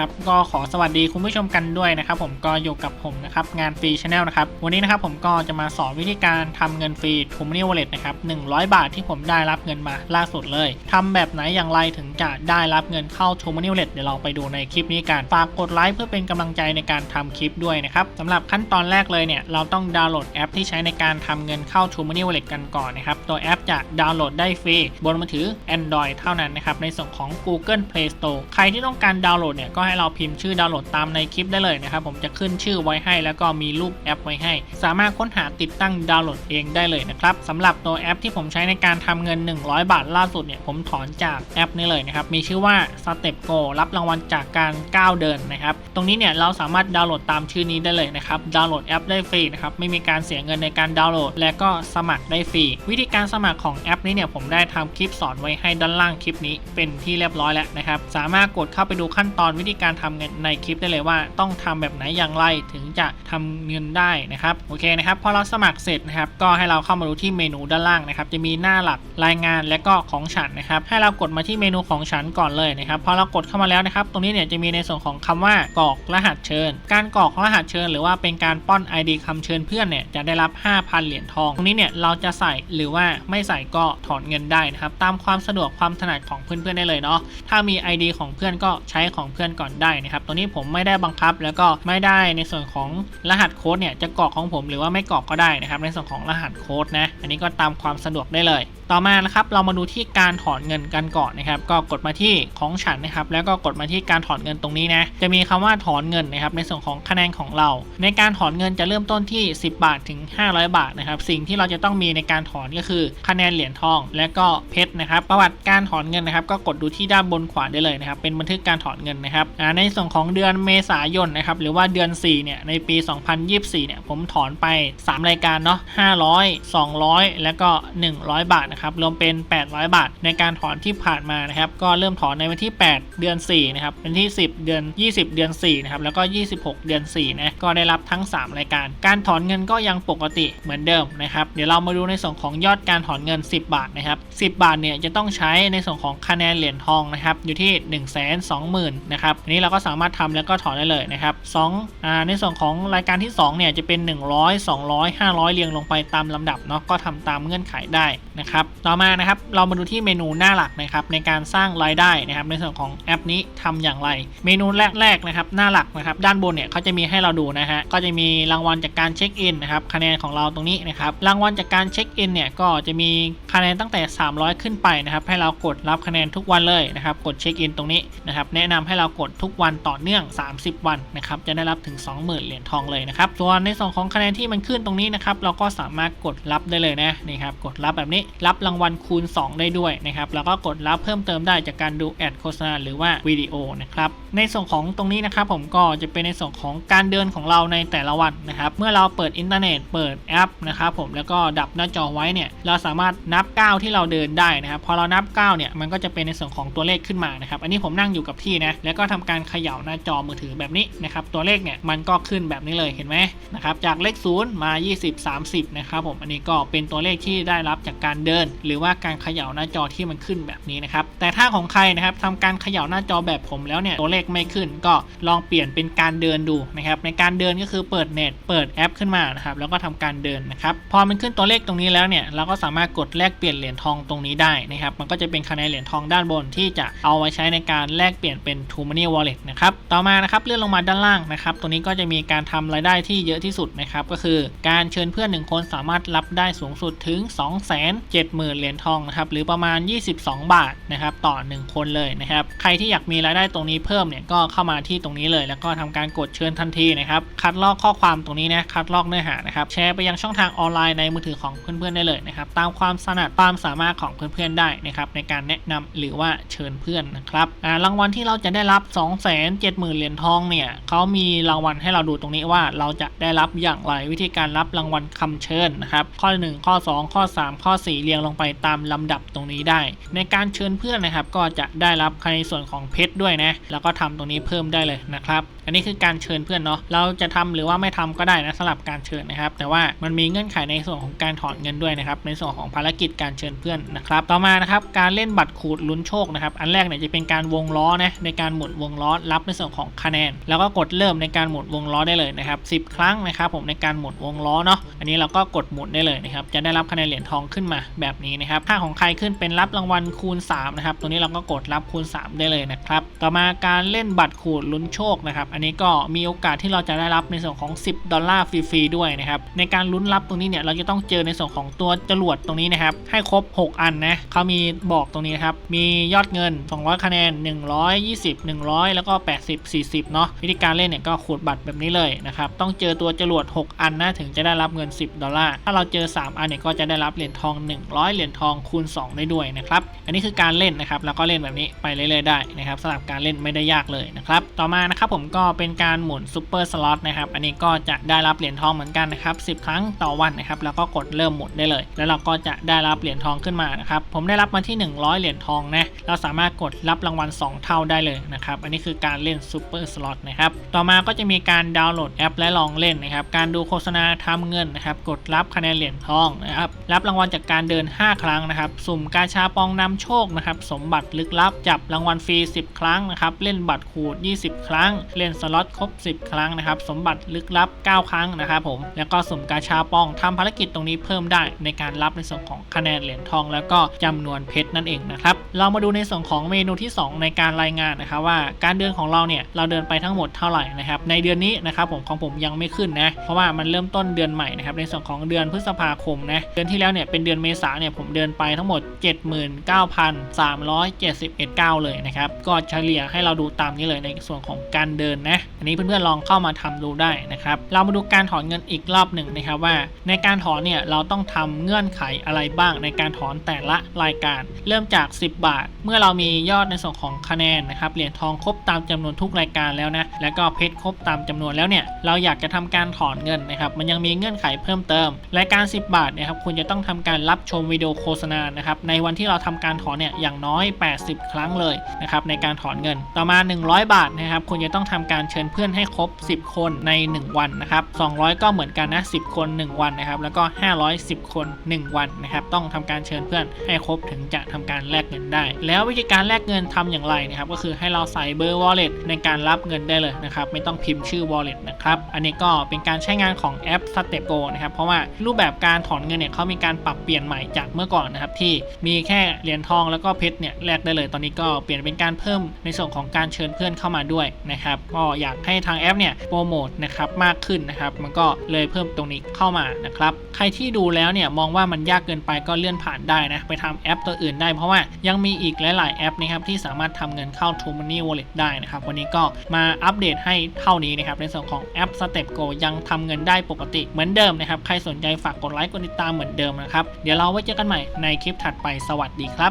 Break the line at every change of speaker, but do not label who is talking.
นะครับก็ขอสวัสดีคุณผู้ชมกันด้วยนะครับผมก็อยู่กับผมนะครับงานฟรีชาแนลนะครับวันนี้นะครับผมก็จะมาสอนวิธีการทำเงินฟรีทูม n นี่วอลเล็ตนะครับ100บาทที่ผมได้รับเงินมาล่าสุดเลยทำแบบไหนอย่างไรถึงจะได้รับเงินเข้าทูม n นี่วอลเล็ตเดี๋ยวเราไปดูในคลิปนี้กันฝากกดไลค์เพื่อเป็นกำลังใจในการทำคลิปด้วยนะครับสำหรับขั้นตอนแรกเลยเนี่ยเราต้องดาวน์โหลดแอปที่ใช้ในการทำเงินเข้าทูม n นี่วอลเล็ตกันก่อนนะครับตัวแอปจะดาวน์โหลดได้ฟรีบนมือถือ Android เท่านั้นนะครับในส่วนของ Google Play Store ใครที่ต้องการดาวน์โหลดเนี่ยก็ให้เราพิมพ์ชื่อดาวน์โหลดตามในคลิปได้เลยนะครับผมจะขึ้นชื่อไว้ให้แล้วก็มีรูปแอปไว้ให้ สามารถค้นหาติดตั้งดาวน์โหลดเองได้เลยนะครับสำหรับตัวแอปที่ผมใช้ในการทำเงิน 100 บาทล่าสุดเนี่ยผมถอนจากแอปนี้เลยนะครับมีชื่อว่า Step Go รับรางวัลจากการก้าวเดินนะครับตรงนี้เนี่ยเราสามารถดาวน์โหลดตามชื่อนี้ได้เลยนะครับดาวน์โหลดแอปได้ฟรีนะครับไม่มีการเสียเงินในการดาวน์โหลด และก็สมัครได้ฟรีวิธีการสมัครของแอปนี้เนี่ยผมได้ทำคลิปสอนไว้ให้ด้านล่างคลิปนี้เป็นที่เรียบร้อยแล้วนะครับสามารถกดเข้าไปดูขั้นตอนวิธีการทำเงินในคลิปได้เลยว่า ต้องทำแบบไหนอย่างไรถึงจะทำเงินได้นะครับโอเคนะครับพอเราสมัครเสร็จนะครับก็ให้เราเข้ามาดูที่เมนูด้านล่างนะครับจะมีหน้าหลักรายงานและก็ของฉันนะครับให้เรากดมาที่เมนูของฉันก่อนเลยนะครับพอเรากดเข้ามาแล้วนะครับตรงนี้เนี่ยจะมีในส่วนของคำว่ากรอกรหัสเชิญ การกรอกรหัสเชิญ หรือว่าเป็นการป้อน ID คำเชิญเพื่อนเนี่ยจะได้รับ 5,000 เหรียญทอง ตรงนี้เนี่ยเราจะใส่หรือว่าไม่ใส่ก็ถอนเงินได้นะครับตามความสะดวกความถนัดของเพื่อนๆได้เลยเนาะถ้ามี ID ของเพื่อนก็ใช้ของเพื่อนก่อนได้นะครับตัวนี้ผมไม่ได้บังคับแล้วก็ไม่ได้ในส่วนของรหัสโค้ดเนี่ยจะกรอกของผมหรือว่าไม่กรอกก็ได้นะครับในส่วนของรหัสโค้ดนะอันนี้ก็ตามความสะดวกได้เลย ต่อมานะครับเรามาดูที่การถอนเงินกันก่อนนะครับ ก็กดมาที่ของฉันนะครับ แล้วก็กดมาที่การถอนเงินตรงนี้นะจะมีคำว่าถอนเงินนะครับ ในส่วนของคะแนนของเรา ในการถอนเงินจะเริ่มต้นที่ 10 บาทถึง 500 บาทนะครับ สิ่งที่เราจะต้องมีในการถอนก็คือคะแนนเหรียญทอง และก็เพชรนะครับ ประวัติการถอนเงินนะครับ ก็กดดูที่ด้านบนขวาได้เลยนะครับ เป็นบันทึกการถอนเงินนะครับในส่วนของเดือนเมษายนนะครับ หรือว่าเดือน 4 เนี่ย ในปี 2024 เนี่ย ผมถอนไป 3 รายการเนาะ500 200 แล้วก็ 100 บาทนะครับรวมเป็น 800 บาท ในการถอนที่ผ่านมานะครับก็เริ่มถอนในวันที่ 8 เดือน4นะครับเป็นที่ 10 เดือน 20 เดือน4นะครับแล้วก็ 26 เดือน4นะก็ได้รับทั้ง 3 รายการ การถอนเงินก็ยังปกติเหมือนเดิมนะครับเดี๋ยวเรามาดูในส่วนของยอดการถอนเงิน 10 บาทนะครับ10 บาทเนี่ยจะต้องใช้ในส่วนของคะแนนเหรียญทองนะครับอยู่ที่ 1 2 0 0 0 0นะครับอันนี้เราก็สามารถทำแล้วก็ถอนได้เลยนะครับ2อ่าในส่วนของรายการที่2เนี่ยจะเป็น 100 200 500 เรียงลงไปตามลำดับเนาะก็ทำตามเงื่อนไขได้นะครับต่อมานะครับเรามาดูที่เมนูหน้าหลักนะครับในการสร้างรายได้นะครับในส่วนของแอปนี้ทำอย่างไร เมนูแรกๆนะครับหน้าหลักนะครับด้านบนเนี่ยเขาจะมีให้เราดูนะฮะก็จะมีรางวัลจากการเช็คอินนะครับคะแนนของเราตรงนี้นะครับรางวัลจากการเช็คอินเนี่ยก็จะมีคะแนนตั้งแต่ 300 ขึ้นไปนะครับให้เรากดรับคะแนนทุกวันเลยนะครับกดเช็คอินตรงนี้นะครับแนะนำให้เรากดทุกวันต่อเนื่อง 30 วันนะครับจะได้รับถึง 20,000 เหรียญทองเลยนะครับส่วนในส่วนของคะแนนที่มันขึ้นตรงนี้นะครับเราก็สามารถกดรับได้เลยนะนี่ครับกดรับแบบนี้รับรางวัลคูณ 2 ได้ด้วยนะครับ แล้วก็กดรับเพิ่มเติมได้จากการดูแอดโฆษณาหรือว่าวิดีโอนะครับ ในส่วนของตรงนี้นะครับผมก็จะเป็นในส่วนของการเดินของเราในแต่ละวันนะครับ เมื่อเราเปิดอินเทอร์เน็ต เปิดแอปนะครับผม แล้วก็ดับหน้าจอไว้เนี่ย เราสามารถนับก้าวที่เราเดินได้นะครับ พอเรานับก้าวเนี่ย มันก็จะเป็นในส่วนของตัวเลขขึ้นมานะครับ อันนี้ผมนั่งอยู่กับที่นะ แล้วก็ทำการเขย่าหน้าจอมือถือแบบนี้นะครับ ตัวเลขเนี่ยมันก็ขึ้นแบบนี้เลยเห็นไหมนะครับ จากเลข 0 มา 20 30นะครับผม อันนี้ก็เป็นตัวเลขที่ได้รับจากการเดินหรือว่าการเขย่าหน้าจอที่มันขึ้นแบบนี้นะครับ แต่ถ้าของใครนะครับทำการเขย่าหน้าจอแบบผมแล้วเนี่ยตัวเลขไม่ขึ้น ก็ลองเปลี่ยนเป็นการเดินดูนะครับ ในการเดินก็คือเปิดเน็ตเปิดแอปขึ้นมานะครับ แล้วก็ทำการเดินนะครับ พอมันขึ้นตัวเลขตรงนี้แล้วเนี่ย เราก็สามารถกดแลกเปลี่ยนเหรียญทองตรงนี้ได้นะครับ มันก็จะเป็นคะแนนเหรียญทองด้านบนที่จะเอาไว้ใช้ในการแลกเปลี่ยนเป็น t ูม Money Wallet นะครับ ต่อมานะครับเลื่อนลงมาด้านล่างนะครับ ตรงนี้ก็จะมีการทำรายได้ที่เยอะที่สุดนะครับ ก็คือการเชิญเพื่อนหนึ่งคนสามารถรับได้สูงสุดถึง0,000 เหรียญทองนะครับหรือประมาณ 22 บาทนะครับต่อ 1 คนเลยนะครับใครที่อยากมีรายได้ตรงนี้เพิ่มเนี่ยก็เข้ามาที่ตรงนี้เลย แล้วก็ทำการกดเชิญทันทีนะครับคัดลอกข้อความตรงนี้นะคัดลอกเนื้อหานะครับแชร์ไปยังช่องทางออนไลน์ในมือถือของเพื่อนๆได้เลยนะครับตามความถนัดความสามารถของเพื่อนๆได้นะครับในการแนะนำหรือว่าเชิญเพื่อนนะครับรางวัลที่เราจะได้รับ 270,000เหรียญทองเนี่ยเขามีรางวัลให้เราดูตรงนี้ว่าเราจะได้รับอย่างไรวิธีการรับรางวัลคำเชิญนะครับข้อ 1 ข้อ 2 ข้อ 3 ข้อ 4 เรียงงลงไปตามลำดับตรงนี้ได้ ในการเชิญเพื่อนนะครับก็จะได้รับในส่วนของเพชรด้วยนะแล้วก็ทำตรงนี้เพิ่มได้เลยนะครับ อันนี้คือการเชิญเพื่อนเนาะเราจะทำหรือว่าไม่ทำก็ได้นะสำหรับการเชิญนะครับ แต่ว่ามันมีเงื่อนไขในส่วนของการถอนเงินด้วยนะครับในส่วนของภารกิจการเชิญเพื่อนนะครับต่อมานะครับการเล่นบัตรขูดลุ้นโชคนะครับอันแรกเนี่ยจะเป็นการวงล้อนะในการหมุนวงล้อรับในส่วนของคะแนน แล้วก็กดเริ่มในการหมุนวงล้อได้เลยนะครับ10 ครั้งนะครับผมในการหมุนวงล้อเนาะอันนี้เราก็กดหมุนได้เลยนะครับจะได้รับคะแนนเหรียญทองขึ้นมาแบบนี้นะครับถ้าของใครขึ้นเป็นรับรางวัลคูณ3นะครับตัวนี้เราก็กดรับคูณ 3 ได้เลยนะครับต่อมาการเล่นบัตรขูดลุ้นโชคนะครับอันนี้ก็มีโอกาสที่เราจะได้รับในส่วนของ 10 ดอลลาร์ฟรีๆด้วยนะครับในการลุ้นรับตรงนี้เนี่ยเราจะต้องเจอในส่วนของตัวจรวดตรงนี้นะครับให้ครบ 6 อันนะเขามีบอกตรงนี้นะครับมียอดเงิน 200 คะแนน 120 100 แล้วก็ 80 40 เนาะวิธีการเล่นเนี่ยก็ขูดบัตรแบบนี้เลยนะครับต้องเจอตัวจรวด 6 อันนะถึงจะได้รับเงิน 10 ดอลลาร์ถ้าเราเจอ 3 อันเนี่ยก็จะได้รับเหรียญทอง 100 เหรียญทองคูณ 2 ได้ด้วยนะครับอันนี้คือการเล่นนะครับแล้วก็เล่นแบบนี้ไปเรื่อยๆได้นะครับสำหรับการเล่นไม่ได้ยากเลยนะครับต่อมานะครับผมก็เป็นการหมุนซูเปอร์สล็อตนะครับ อันนี้ก็จะได้รับเหรียญทองเหมือนกันนะครับ 10 ครั้งต่อวันนะครับ แล้วก็กดเริ่มหมุนได้เลย แล้วเราก็จะได้รับเหรียญทองขึ้นมานะครับ ผมได้รับมาที่ 100 เหรียญทองนะ เราสามารถกดรับรางวัล 2 เท่าได้เลยนะครับ อันนี้คือการเล่นซูเปอร์สล็อตนะครับ ต่อมาก็จะมีการดาวน์โหลดแอปและลองเล่นนะครับ การดูโฆษณาทำเงินนะครับ กดรับคะแนนเหรียญทองนะครับ รับรางวัลจากการเดิน 5 ครั้งนะครับ สุ่มกาชาปองนำโชคนะครับ สมบัติลึกลับ จับรางวัลฟรี 10 ครั้งนะครับ เล่นบัตรขูด 20 ครั้ง เล่นสล็อตครบ 10 ครั้งนะครับ สมบัติลึกลับ 9 ครั้งนะครับผม แล้วก็สุ่มกาชาปองทำภารกิจตรงนี้เพิ่มได้ในการรับในส่วนของคะแนนเหรียญทอง แล้วก็จำนวนเพชรนั่นเองนะครับ เรามาดูในส่วนของเมนูที่ 2 ในการรายงานนะครับว่าการเดินของเราเนี่ยเราเดินไปทั้งหมดเท่าไหร่นะครับ ในเดือนนี้นะครับผมของผมยังไม่ขึ้นนะ เพราะว่ามันเริ่มต้นเดือนใหม่นะครับในส่วนของเดือนพฤษภาคมนะเดือนที่แล้วเนี่ยเป็นเดือนเมษาเนี่ยผมเดินไปทั้งหมด 79,371ก้าวเลยนะครับก็เฉลี่ยให้เราดูตามนี้เลยในส่วนของการเดินนะ อันนี้เพื่อนๆลองเข้ามาทำดูได้นะครับ เรามาดูการถอนเงินอีกรอบหนึ่งนะครับว่า ในการถอนเนี่ยเราต้องทำเงื่อนไขอะไรบ้างในการถอนแต่ละรายการ เริ่มจาก 10 บาท เมื่อเรามียอดในส่วนของคะแนนนะครับเหรียญทองครบตามจำนวนทุกรายการแล้วนะแล้วก็เพชรครบตามจำนวนแล้วเนี่ยเราอยากจะทำการถอนเงินนะครับมันยังมีเงื่อนไขเพิ่มเติม รายการ 10 บาทนะครับคุณจะต้องทำการรับชมวิดีโอโฆษณานะครับในวันที่เราทำการถอนเนี่ยอย่างน้อย 80 ครั้งเลยนะครับในการถอนเงินต่อมา 100 บาทนะครับคุณจะต้องทำการเชิญเพื่อนให้ครบ 10 คนใน 1 วันนะครับ 200 ก็เหมือนกันนะ 10 คน 1 วันนะครับ แล้วก็ 510 คน 1 วันนะครับ ต้องทำการเชิญเพื่อนให้ครบถึงจะทำการแลกเงินได้ แล้ววิธีการแลกเงินทำอย่างไรนะครับ ก็คือให้เราใส่เบอร์ wallet ในการรับเงินได้เลยนะครับ ไม่ต้องพิมพ์ชื่อ wallet นะครับ อันนี้ก็เป็นการใช้งานของแอป Step Go นะครับ เพราะว่ารูปแบบการถอนเงินเนี่ยเขามีการปรับเปลี่ยนใหม่จากเมื่อก่อนนะครับที่มีแค่เหรียญทองแล้วก็เพชรเนี่ยแลกได้เลย ตอนนี้ก็เปลี่ยนเป็นการเพิ่มในส่วนของการเชิญเพื่อนเข้ามาด้วยนะครับก็อยากให้ทางแอปเนี่ยโปรโมทนะครับมากขึ้นนะครับมันก็เลยเพิ่มตรงนี้เข้ามานะครับใครที่ดูแล้วเนี่ยมองว่ามันยากเกินไปก็เลื่อนผ่านได้นะไปทำแอปตัวอื่นได้เพราะว่ายังมีอีกหลาย ๆ แอปนะครับที่สามารถทำเงินเข้า t o Money Wallet ได้นะครับวันนี้ก็มาอัปเดตให้เท่านี้นะครับในส่วนของแอป Step Go ยังทำเงินได้ปกติเหมือนเดิมนะครับใครสนใจฝากกดไลค์กดติดตามเหมือนเดิมนะครับเดี๋ยวเราไว้เจอกันใหม่ในคลิปถัดไปสวัสดีครับ